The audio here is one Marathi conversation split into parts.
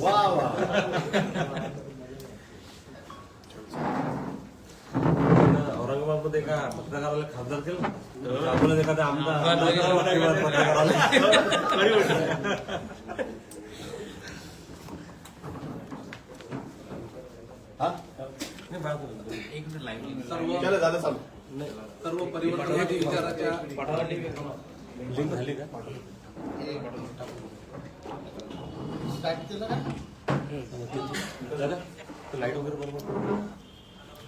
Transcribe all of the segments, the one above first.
वा वा औरंगाबादमध्ये एका पत्रकाराला खासदार केलं अकोल्यात एखाद्या आमदार आमदार किंवा पत्रकाराला. हा? नाही, बाहेर तो लाइट वगैरे बरोबर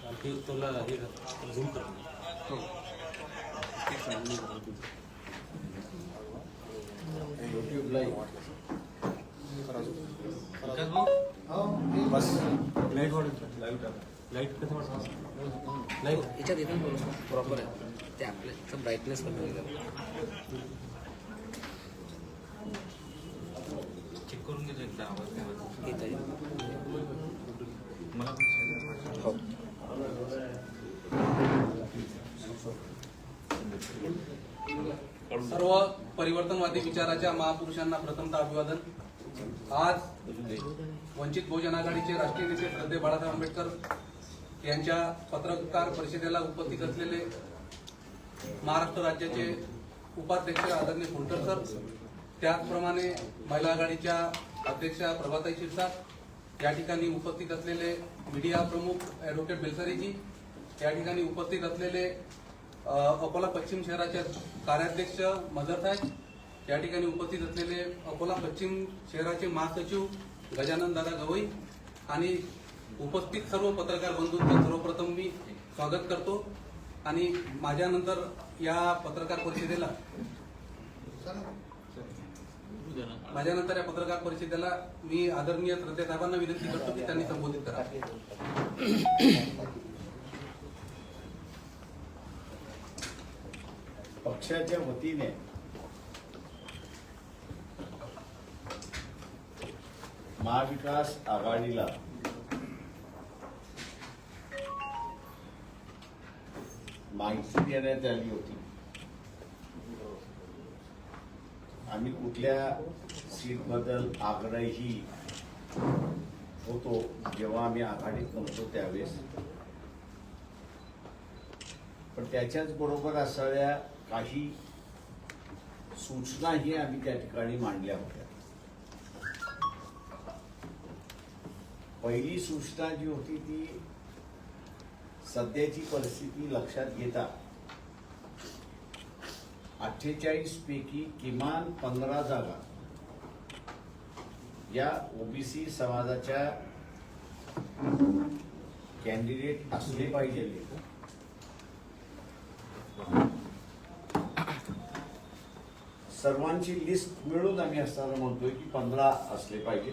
आणखी तुला हे कर झूम कर. बस. लाइट वाढेल लाइट कसं वाढतं? नाही याच्यात येतं प्रॉपर आहे. ते आपल्या ब्राईटनेस चेक करून घेतो एकदा आवाज येत आहे हो सर्व परिवर्तनवादी विचाराच्या महापुरुषांना प्रथमतः अभिवादन. आज वंचित बहुजन आघाडीचे राष्ट्रीय नेते श्रद्धे बाळासाहेब आंबेडकर यांच्या पत्रकार परिषदेला उपस्थित असलेले महाराष्ट्र राज्याचे उपाध्यक्ष आदरणीय फुंटर सर त्याचप्रमाणे महिला आघाडीच्या अध्यक्षा प्रभाताई शिरसाट या ठिकाणी उपस्थित असलेले मीडिया प्रमुख ॲडव्होकेट बेलसरेजी या ठिकाणी उपस्थित असलेले अकोला पश्चिम शहराचे कार्याध्यक्ष मदर साहेब या ठिकाणी उपस्थित असलेले अकोला पश्चिम शहराचे महासचिव गजानन दादा गवई आणि उपस्थित सर्व पत्रकार बंधूंचं सर्वप्रथम मी स्वागत करतो. आणि माझ्यानंतर या पत्रकार परिषदेला माझ्यानंतर या पत्रकार परिषदेला मी आदरणीय श्रद्धे साहेबांना विनंती करतो की त्यांनी संबोधित करा. पक्षाच्या वतीने महाविकास आघाडीला माहिती देण्यात आली होती. आम्ही कुठल्या सीटबद्दल आग्रही होतो जेव्हा आम्ही आघाडीत नव्हतो त्यावेळेस. पण त्याच्याच बरोबर असणाऱ्या काही सूचनाही आम्ही त्या ठिकाणी मांडल्या होत्या. पहिली सूचना जी होती ती सध्याची परिस्थिती लक्षात घेता अठ्ठेचाळीस पैकी किमान पंधरा जागा या ओबीसी समाजाच्या कॅन्डिडेट असले पाहिजे. सर्वांची लिस्ट मिळून आम्ही असताना म्हणतोय की पंधरा असले पाहिजे.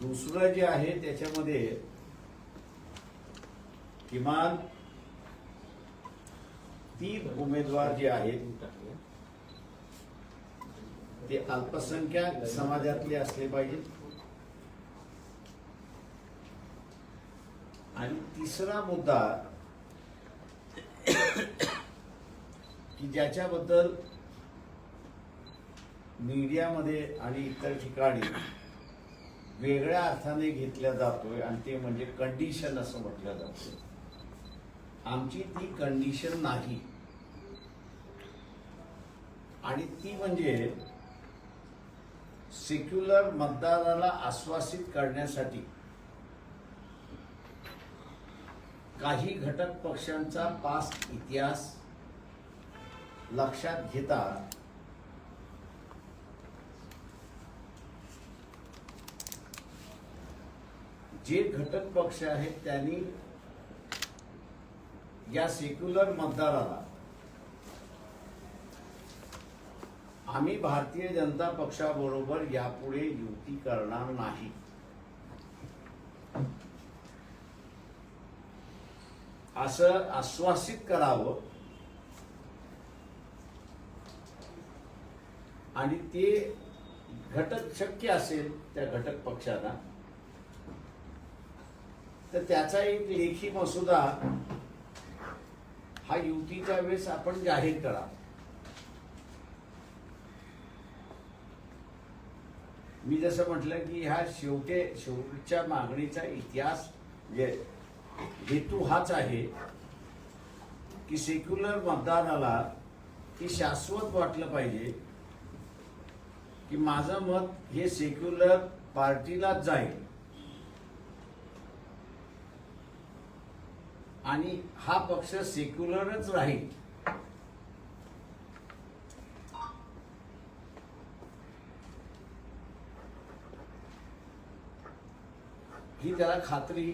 दुसरं जे आहे त्याच्यामध्ये किमान तीन उमेदवार जे आहेत ते अल्पसंख्याक समाजातले असले पाहिजेत. आणि तिसरा मुद्दा की ज्याच्याबद्दल मीडियामध्ये आणि इतर ठिकाणी वेगळ्या अर्थाने घेतल्या जातोय आणि ते म्हणजे कंडिशन असं म्हटलं जातं आमची ती कंडिशन नाही. आणि ती म्हणजे सेक्युलर मतदाराला आश्वासित करण्यासाठी काही घटक पक्षांचा पास इतिहास लक्षात घेता जे घटक पक्ष आहेत त्यांनी या सेक्युलर मतदाराला. आम्ही भारतीय जनता पक्षाबरोबर यापुढे युती करणार नाही. असं आश्वासित करावं. आणि ते घटक शक्य असेल त्या घटक पक्षांना तर त्याचा एक लेखी मसुदा हा युतीच्या वेळेस आपण जाहीर करा. मी जसं म्हटलं की ह्या शेवटे शेवटच्या मागणीचा इतिहास हेतू हाच आहे की सेक्युलर मतदानाला की शाश्वत वाटलं पाहिजे की माझं मत हे सेक्युलर पार्टीलाच जाईल. आणि हा पक्ष सेक्युलरच राहील. ही त्याला खात्री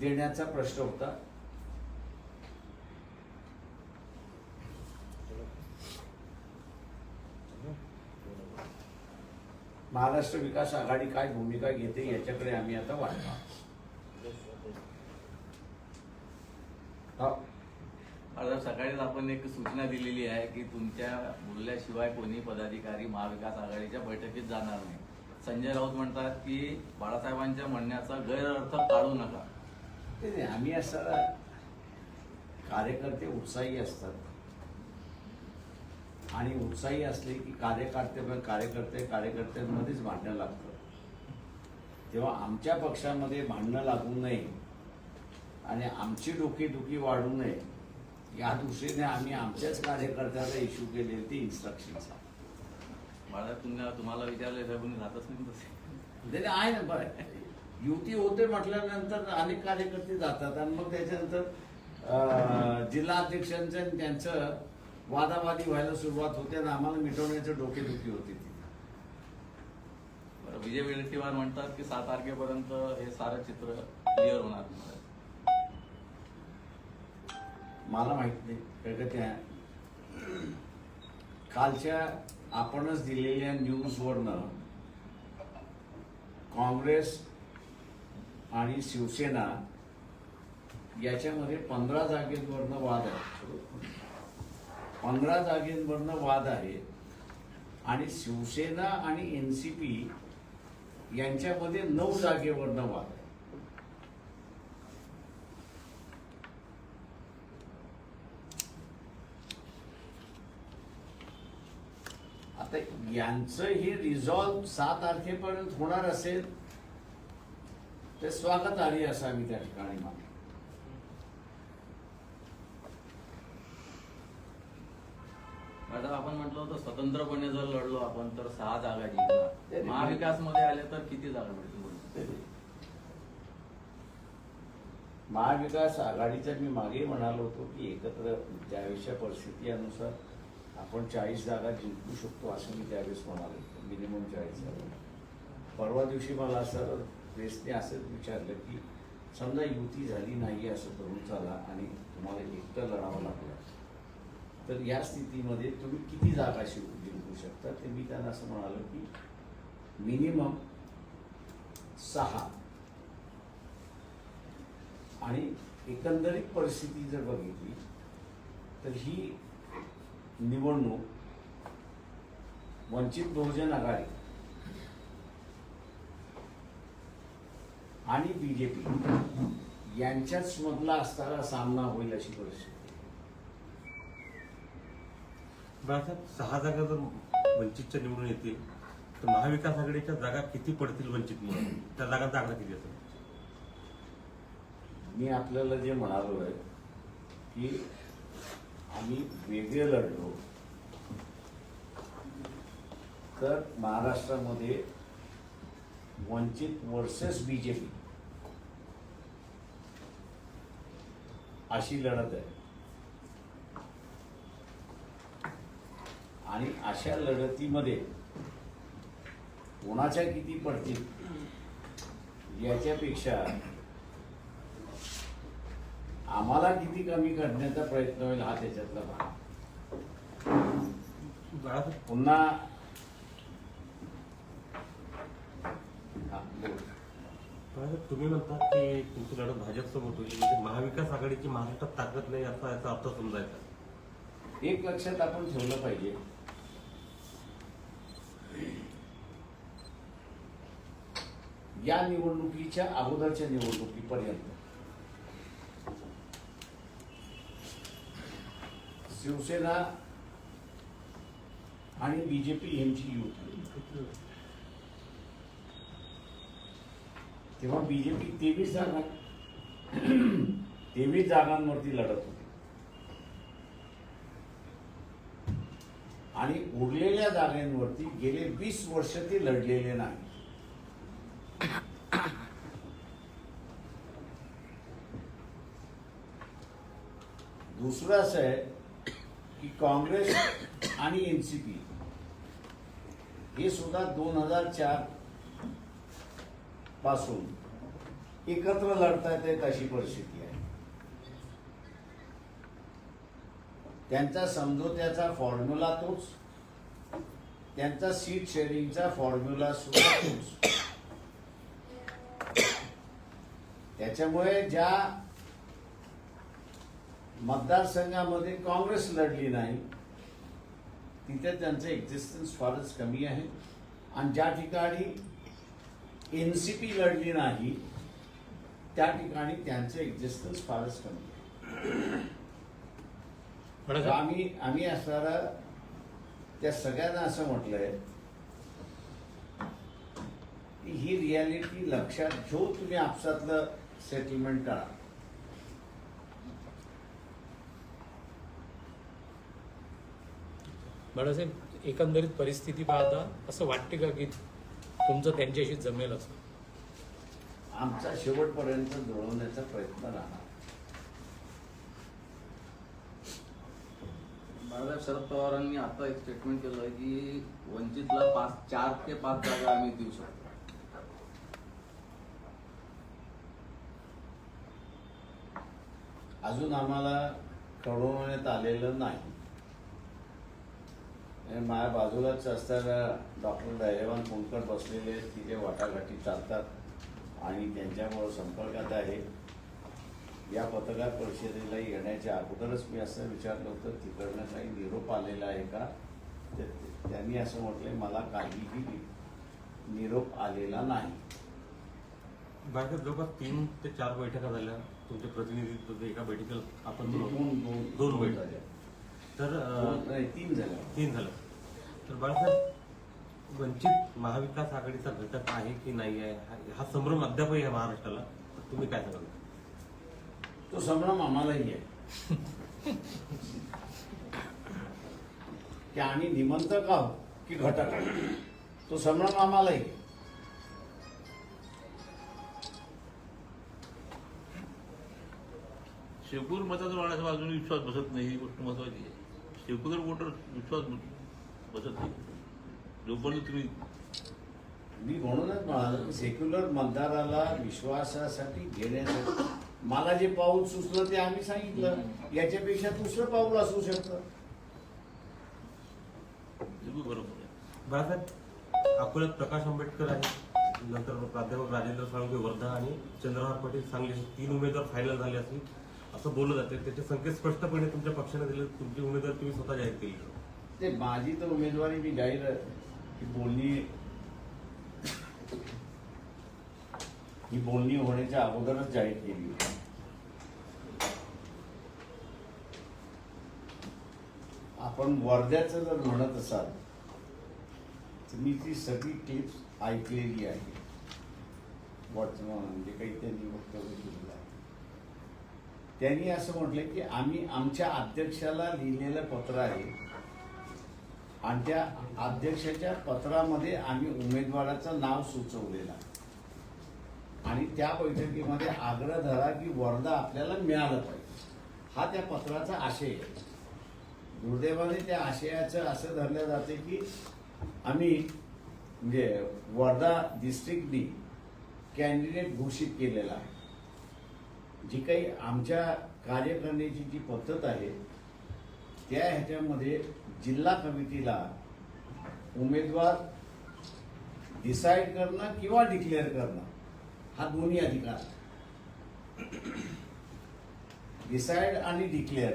देण्याचा प्रश्न होता. महाराष्ट्र विकास आघाडी काय भूमिका घेते याच्याकडे आम्ही आता वाढतो आता सकाळीच आपण एक सूचना दिलेली आहे की तुमच्या बोलल्याशिवाय कोणी पदाधिकारी महाविकास आघाडीच्या बैठकीत जाणार नाही. संजय राऊत म्हणतात की बाळासाहेबांच्या म्हणण्याचा गैरअर्थ काढू नका. ते नाही, आम्ही असं कार्यकर्ते उत्साही असतात. आणि उत्साही असले की कार्यकर्ते कार्यकर्ते कार्यकर्त्यांमध्येच भांडणं लागतं तेव्हा आमच्या पक्षामध्ये भांडणं लागू नये. आणि आमची डोकेदुखी वाढू नये. या दृष्टीने आम्ही आमच्याच कार्यकर्त्याला इश्यू केले ते इन्स्ट्रक्शन्स बाळा तुम्हाला तुम्हाला विचारले तर कोणी जातच नाही आहे ना बरं. युती होते म्हटल्यानंतर अनेक कार्यकर्ते जातात आणि मग त्याच्यानंतर जिल्हाध्यक्षांचं आणि त्यांचं वादावादी व्हायला सुरुवात होते आणि आम्हाला मिटवण्याचं डोकेदुखी होती ती. बरं, विजय विडेट्टीवार म्हणतात की सात तारखेपर्यंत हे सारं चित्र क्लिअर होणार. मला माहीत नाही काय का त्या. कालच्या आपणच दिलेल्या न्यूजवरनं काँग्रेस आणि शिवसेना याच्यामध्ये पंधरा जागेवरनं वाद आहे पंधरा जागेवरनं वाद आहे आणि शिवसेना आणि एन सी पी यांच्यामध्ये नऊ जागेवरनं वाद आहे आता यांचं हे रिझॉल्व सात तारखेपर्यंत होणार असेल तर स्वागत आली असं आम्ही त्या ठिकाणी मानतो. मॅडम आपण म्हटलं होतं स्वतंत्रपणे जर लढलो आपण तर सहा जागा ते जिंकणार. महाविकासमध्ये आले तर किती जागा मिळतील महाविकास आघाडीचा मी मागे म्हणालो होतो की एकत्र ज्यावेळेसच्या परिस्थितीनुसार आपण चाळीस जागा जिंकू शकतो असं मी त्यावेळेस म्हणालो. मिनिमम चाळीस जागा. परवा दिवशी मला असं प्रेसने असंच विचारलं की समजा युती झाली नाही असं करून चाला आणि तुम्हाला एकटं लढावं लागलं तर या स्थितीमध्ये तुम्ही किती जागा शिव जिंकू शकता? ते मी त्यांना असं म्हणालो की मिनिमम सहा. आणि एकंदरीत परिस्थिती जर बघितली तर ही निवडणूक वंचित बहुजन आघाडी आणि बीजेपी यांच्याच मधला असताना सामना होईल अशी परिस्थिती. सहा जागा जर वंचितच्या निवडून येतील तर महाविकास आघाडीच्या जागा किती पडतील वंचित म्हणून? त्या जागांचा आकडा किती असेल मी आपल्याला जे म्हणालो आहे की आम्ही वेगळे लढलो. तर महाराष्ट्रामध्ये वंचित वर्सेस बीजेपी. अशी लढत आहे. आणि अशा लढतीमध्ये कोणाच्या किती पडतील याच्यापेक्षा आम्हाला किती कमी करण्याचा प्रयत्न होईल हा त्याच्यातला भाग. पुन्हा तुम्ही म्हणता की तुमची लढत भाजपसोबत होईल. म्हणजे महाविकास आघाडीची महाराष्ट्रात ताकद नाही असा याचा अर्थ समजायचा. एक लक्षात आपण ठेवलं पाहिजे. या निवडणुकीच्या अगोदरच्या निवडणुकीपर्यंत शिवसेना आणि बीजेपी यांची युती. तेव्हा बीजेपी तेवीस जागा तेवीस जागांवरती लढत होती. आणि उरलेल्या जागांवरती गेले वीस वर्ष ते लढलेले नाही. दुसरं असं आहे काँग्रेस आणि एनसीपी हे सुद्धा दोन हजार चारपासून एकत्र लढतायत येत अशी परिस्थिती आहे. त्यांचा समझोत्याचा फॉर्म्युला तोच. त्यांचा सीट शेअरिंगचा फॉर्म्युला सुद्धा तोच. त्याच्यामुळे ज्या मतदारसंघामध्ये काँग्रेस लढली नाही. तिथे त्यांचं एक्झिस्टन्स फारच कमी आहे. आणि ज्या ठिकाणी एनसीपी लढली नाही त्या ठिकाणी त्यांचं एक्झिस्टन्स फारच कमी आहे. आम्ही आम्ही असणारा त्या सगळ्यांना असं म्हटलंय की ही रियालिटी लक्षात घेऊन तुम्ही आपसातलं सेटलमेंट करा. बाळासाहेब एकंदरीत परिस्थिती पाहता असं वाटते का की तुमचं त्यांच्याशी जमेल असं? आमचा शेवटपर्यंत जुळवण्याचा प्रयत्न राहणार. बाळासाहेब शरद पवारांनी आता एक स्टेटमेंट केलं आहे की वंचितला पाच चार ते पाच जागा आम्ही देऊ शकतो. अजून आम्हाला कळवण्यात आलेलं नाही. आणि माझ्या बाजूलाच असताना डॉक्टर धैर्यवान कोणकर बसलेले आहेत, तिथे वाटाघाटी चालतात आणि त्यांच्यामुळं संपर्कात आहे. या पत्रकार परिषदेला येण्याच्या अगोदरच मी असं विचारलं होतं तिकडनं काही निरोप आलेला आहे का? त्यांनी असं म्हटलंय मला काहीही निरोप आलेला नाही. बाळासाहेब जवळपास तीन ते चार बैठका झाल्या. तुमचे प्रतिनिधी एका बैठकीला आपण दोन दोन दोन बैठका झाल्या. तर अं, तीन झाल्या तीन झालं. तर बाळासाहेब वंचित महाविकास आघाडीचा घटक आहे की नाही आहे? हा- हा संभ्रम अद्यापही आहे महाराष्ट्राला. तर तुम्ही काय सांगाल? तो संभ्रम आम्हालाही आहे. की आम्ही निमंत्रक आहोत? की घटक आहोत? तो संभ्रम आम्हालाही आहे. शेकूर मताचा बाळासाहेब अजून विश्वास बसत नाही ही गोष्ट महत्वाची आहे. शेकूर वोटर विश्वास बसत नाही. जोपर्यंत तुम्ही मी म्हणूनच म्हणालो की सेक्युलर मतदाराला विश्वासासाठी घेण्यासाठी मला जे पाऊल सुचलं ते आम्ही सांगितलं. याच्यापेक्षा दुसरं पाऊल असू शकतं. बरोबर आहे. अकोल्यात प्रकाश आंबेडकर आहे नंतर प्राध्यापक राजेंद्र साळुंके वर्धा आणि चंद्रहार पाटील सांगली असे तीन उमेदवार फायनल झाले असतील. असं बोललं जाते. त्याचे संकेत स्पष्टपणे तुमच्या पक्षाने दिले. तुमची उमेदवार तुम्ही स्वतः जाहीर केली. ते माझी तर उमेदवारी मी जाहीर की बोलणी ही बोलणी होण्याच्या अगोदरच जाहीर केली होती. आपण वर्ध्याचं जर म्हणत असाल तर मी ती सगळी टिप्स ऐकलेली आहे. वर्तमान म्हणजे काही त्यांनी वक्तव्य केलेलं आहे. त्यांनी असं म्हटलं की आम्ही आमच्या अध्यक्षाला लिहिलेलं पत्र आहे. आणि त्या अध्यक्षाच्या पत्रामध्ये आम्ही उमेदवाराचं नाव सुचवलेलं आणि त्या बैठकीमध्ये आग्रह धरा की वर्धा आपल्याला मिळालं पाहिजे. हा त्या पत्राचा आशय आहे. दुर्दैवाने त्या आशयाचं असं धरलं जाते की आम्ही म्हणजे वर्धा डिस्ट्रिक्टनी कॅन्डिडेट घोषित केलेला आहे. जी काही आमच्या कार्य करण्याची जी पद्धत आहे त्या ह्याच्यामध्ये जिल्हा कमिटीला उमेदवार डिसाईड करणं किंवा डिक्लेअर करणं हा दोन्ही अधिकार आहे डिसाईड आणि डिक्लेअर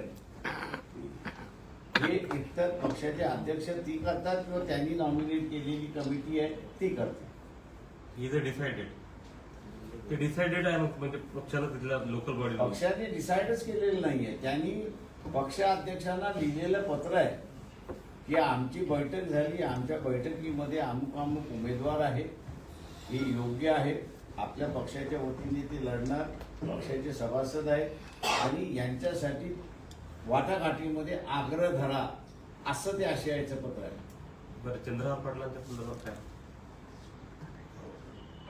हे एकतर पक्षाचे अध्यक्ष ती करतात किंवा त्यांनी नॉमिनेट केलेली कमिटी आहे ती करते इज अ डिसाइडेड ते डिसाइडेड आहे मग म्हणजे पक्षानं तिथल्या लोकल बॉडी पक्षाने डिसाईडच केलेलं नाहीये. त्यांनी पक्षाध्यक्षांना लिहिलेलं पत्र आहे की आमची बैठक झाली आमच्या बैठकीमध्ये अमुक अमुक उमेदवार आहे हे योग्य आहे. आपल्या पक्षाच्या वतीने ते लढणार पक्षाचे सभासद आहे आणि यांच्यासाठी वाटाघाटीमध्ये आग्रह धरा असं ते आशयाचं पत्र आहे. बरं चंद्रहार पाटलांच्या संदर्भात काय?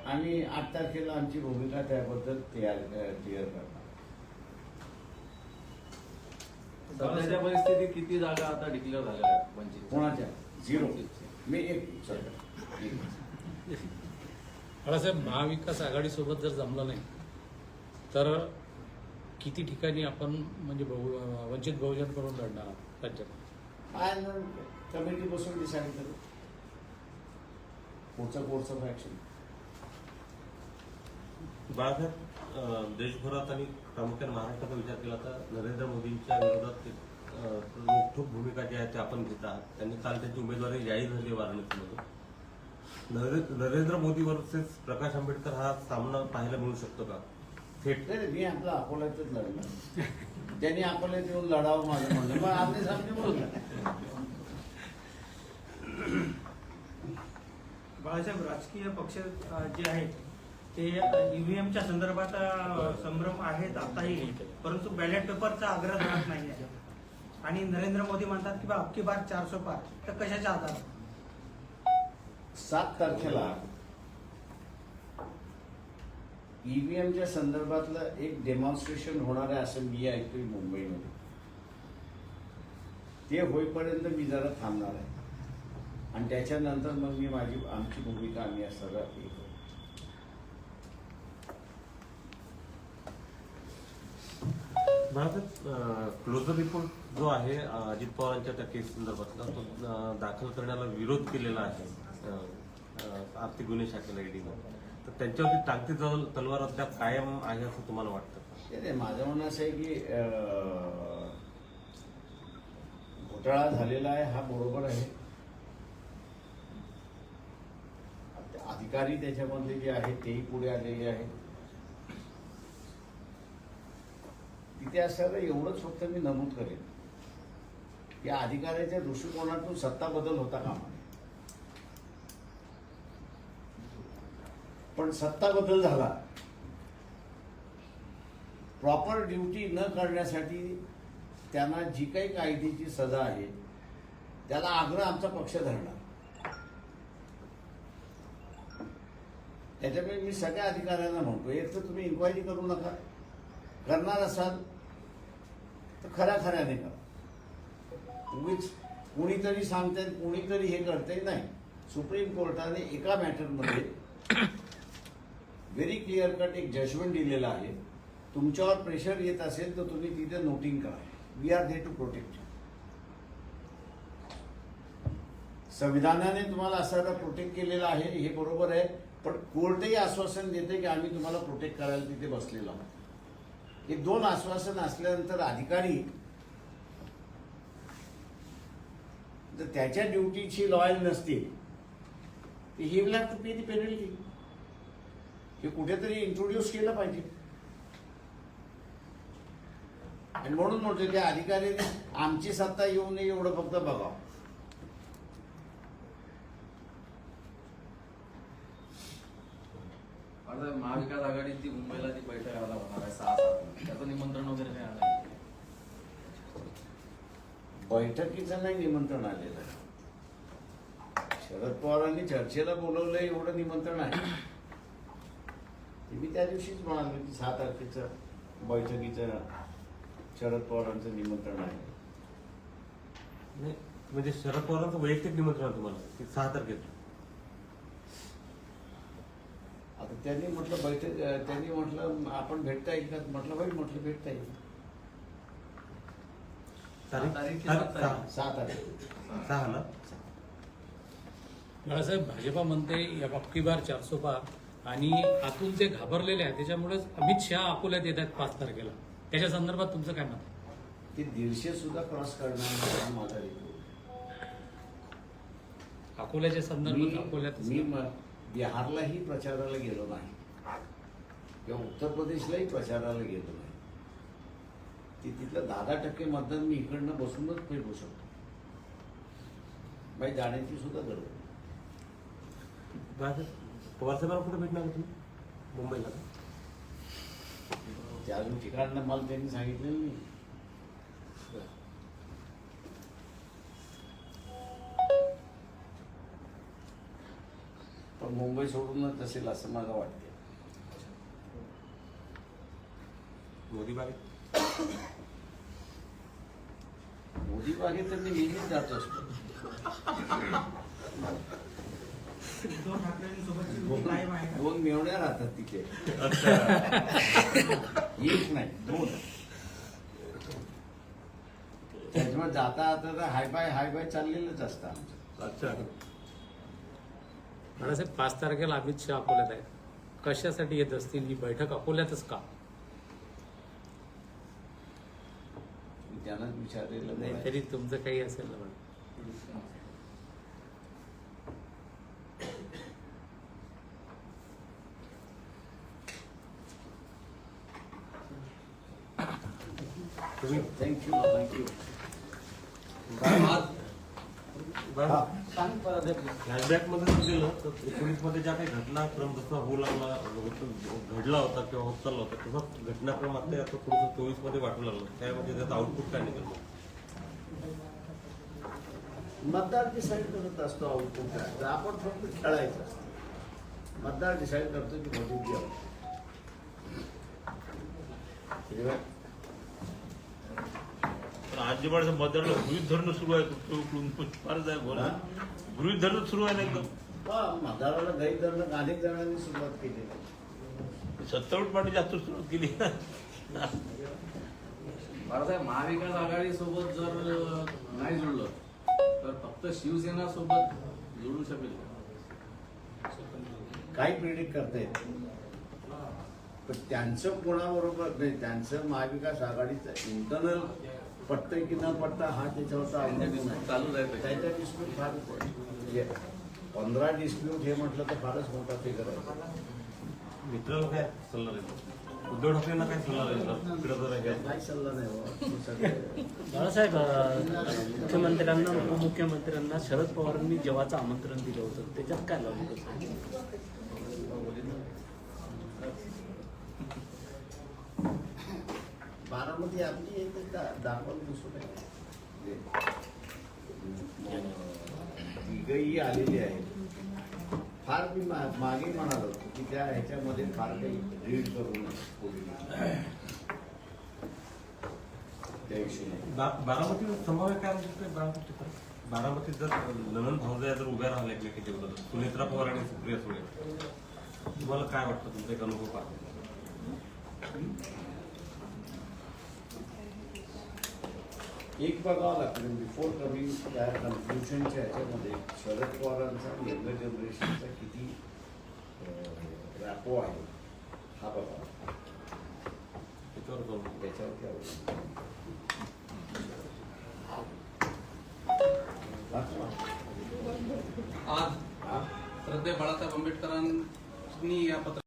आणि आठ तारखेला आमची भूमिका त्याबद्दल तयार क्लिअर करणार. सध्याच्या परिस्थितीत किती जागा आता डिक्लेअर झालेल्या आहेत वंचित कोणाच्या? झिरो मी एक. बाळासाहेब महाविकास आघाडीसोबत जर जमलं नाही तर किती ठिकाणी आपण म्हणजे वंचित बहुजन करून लढणार आहोत राज्यात? कमिटी बसून डिसाईड करू पुढचं कोर्स ऑफ ऍक्शन बाळासाहेब देशभरात आणि प्रामुख्याने महाराष्ट्राचा विचार केला तर नरेंद्र मोदींच्या विरोधात रोखठोक भूमिका जी आहे ते आपण घेत आहात. त्यांनी काल त्यांची उमेदवारी जाहीर झाली वाराणसीमध्ये. नरे- नरेंद्र मोदी वर्सेस प्रकाश आंबेडकर हा सामना पाहायला मिळू शकतो का? थेट. नाही मी आपलं अकोल्यातच लढणार. त्यांनी अकोल्यात येऊन लढावं माझं म्हणलं मग आमने सामने बोलला बाळासाहेब राजकीय पक्ष जे आहेत ते ईव्हीएमच्या संदर्भात संभ्रम आहेत आताही परंतु बॅलेट पेपरचा आग्रह धरत नाही आहे. आणि नरेंद्र मोदी म्हणतात की बा अख्खी बार चारशे पार. तर कशाच्या आधार सात तारखेला ईव्हीएमच्या संदर्भातलं एक डेमॉन्स्ट्रेशन होणार आहे असं मी ऐकतोय मुंबईमध्ये. ते होईपर्यंत मी जरा थांबणार आहे. आणि त्याच्यानंतर मग मी माझी आमची भूमिका आम्ही सगळं भारतात क्लोजर रिपोर्ट जो आहे अजित पवारांच्या त्या केस संदर्भातला तो दाखल करण्याला विरोध केलेला आहे आर्थिक गुन्हे शाखेला ईडीनं तर त्यांच्यावरती ताकदी जवळ तलवार अद्याप कायम आहे असं तुम्हाला वाटतं माझं म्हणणं असं आहे की घोटाळा झालेला आहे हा बरोबर आहे. अधिकारी त्याच्यामधले जे आहेत तेही पुढे आलेले आहेत. इतिहासाला एवढंच फक्त मी नमूद करेन. या अधिकाऱ्याच्या दृष्टिकोनातून सत्ता बदल होता का पण सत्ता बदल झाला. प्रॉपर ड्युटी न करण्यासाठी त्यांना जी काही कायदेची सजा आहे त्याला आग्रह आमचा पक्ष धरणार. त्याच्यामुळे मी सगळ्या अधिकाऱ्यांना म्हणतो एक तर तुम्ही इन्क्वायरी करू नका. करणार असाल तर खऱ्या खऱ्याने करा. उगीच कुणीतरी सांगते कुणीतरी हे करते नाही. सुप्रीम कोर्टाने एका मॅटरमध्ये व्हेरी क्लिअर कट एक जजमेंट दिलेलं आहे. तुमच्यावर प्रेशर येत असेल तर तुम्ही तिथे नोटिंग करा. We are there to protect संविधानाने तुम्हाला असायला प्रोटेक्ट केलेलं आहे हे बरोबर आहे. पण कोर्टही आश्वासन देते की आम्ही तुम्हाला प्रोटेक्ट करायला तिथे बसलेलो आहोत. हे दोन आश्वासन असल्यानंतर अधिकारी जर त्याच्या ड्युटीची लॉयल नसतील तर he will have to pay the penalty. हे कुठेतरी इंट्रोड्यूस केलं पाहिजे. आणि म्हणून म्हटलं त्या अधिकारी आमची सत्ता येऊ नये एवढं फक्त बघावं. आता महाविकास आघाडीची मुंबईला जी बैठक आता होणार आहे सहा सात त्याचं निमंत्रण वगैरे काय आलं आहे? बैठकीचं नाही निमंत्रण आलेलं. शरद पवारांनी चर्चेला बोलवलं एवढं निमंत्रण आहे. ते मी त्या दिवशीच म्हणालो की सहा तारखेचं बैठकीचं शरद पवारांचं निमंत्रण आहे. नाही, म्हणजे शरद पवारांचं वैयक्तिक निमंत्रण आहे तुम्हाला की सहा तारखेला आता त्यांनी म्हटलं बैठक त्यांनी म्हटलं आपण भेटता येईल का म्हटलं होईल म्हटलं भेटता येईल बाळासाहेब भाजपा म्हणते या बाबकी बार चारसो पार आणि आतून जे घाबरलेले आहेत त्याच्यामुळेच अमित शहा अकोल्यात येत आहेत पाच तारखेला. त्याच्या संदर्भात तुमचं काय मत? ते दीडशे सुद्धा क्रॉस करणार माझा अकोल्याच्या संदर्भात अकोल्यात म- बिहारलाही प्रचाराला गेलो नाही. किंवा उत्तर प्रदेशलाही प्रचाराला गेलो नाही. ते तिथलं दहा दहा टक्के मतदान मी इकडनं बसूनच फेडू शकतो. म्हणजे जाण्याची सुद्धा गरज नाही. पवार साहेबांना कुठे भेटणार तुम्ही? मुंबईला? का? ते अजून ठिकाण मला त्यांनी सांगितलेलं नाही. मुंबई सोडूनच असेल असं मला वाटते मोदी बागेत मोदी बागेत तर मी नेहमीच जात असतो? दोन मेवण्या राहतात तिथे. एक नाही दोन. त्याच्यामुळे जाता आता तर हाय बाय हाय बाय चाललेलंच असतं आमचं. अच्छा. बाळासाहेब पाच तारखेला अमित शहा अकोल्यात आहेत. कशासाठी येत असतील? ही बैठक अकोल्यातच का? त्यांनाच विचारलेलं नाही तरी तुमचं काही असेल ना पण. थँक्यू थँक्यू फ्लॅशबॅकमध्ये गेलं तर एकोणीसमध्ये ज्या काही घटनाक्रम जसा होऊ लागला होत- घडला होता किंवा होत चालला होता तसा घटनाक्रम आता आता थोडंसं चोवीसमध्ये वाटू लागलं. त्यामध्ये त्याचं आउटपुट काय निघालं? मतदार डिसाईड करत असतो आउटपुट काय. तर आपण फक्त खेळायचं असतं. मतदार डिसाईड करतो की मोदी द्यावं. हिरव्या पण आज जे बाळासाहेब मतदाराला गृहित धरणं सुरू आहे. कुठं उकळून फारच आहे बोला. गृहित धरणं सुरू आहे ना एकदम हा, मतदाराला गैर धरणं अनेक जणांनी सुरुवात केली. सत्तावन्न पार्टी जास्त सुरुवात केली. बाळासाहेब महाविकास आघाडी सोबत जर नाही जुळलं तर फक्त शिवसेना सोबत जुळू शकेल काही प्रिडिक्ट करता येत पण त्यांचं कोणाबरोबर नाही? त्यांचं महाविकास आघाडीचं इंटरनल पटतंय की न पटता हा त्याच्यावरचा अवलंबून आहे. चालूच आहे त्याच्या डिस्प्यूट फार म्हणजे पंधरा डिस्प्यूट हे म्हटलं तर फारच मोठा फिगर आहे. मित्राला काय सल्ला देतो उद्धव ठाकरेंना काय सल्ला देतो तिकडे जर काही सल्ला नाही. हे बाळासाहेब मुख्यमंत्र्यांना उपमुख्यमंत्र्यांना शरद पवारांनी जेव्हाचं आमंत्रण दिलं होतं त्याच्यात काय लावलं बारामती आपली एक का दाखवलं दुसरं काय तिघही आलेली आहे. फार मी मा- मागे म्हणालो होतो की त्या ह्याच्यामध्ये फार काही रीड करून त्या हिशोबाने बारामती संभाव्य काय म्हणतो ते बारामतीत जर ललन भाऊजा जर उभ्या राहिल्या एकमेकीच्या विरोधात सुनेत्रा पवार आणि सुप्रिया सुळे तुम्हाला काय वाटतं? तुमचा एक अनुभव पाहतो एक बघावं लागतं बिफोर कमिंग त्या कन्क्ल्युशनच्या ह्याच्यामध्ये शरद पवारांचा यंगर जनरेशनचा किती रॅपो आहे हा बघावा त्याच्यावर त्याच्यावरती अवलंबून. आज? श्रद्धे बाळासाहेब आंबेडकरांनी या पत्र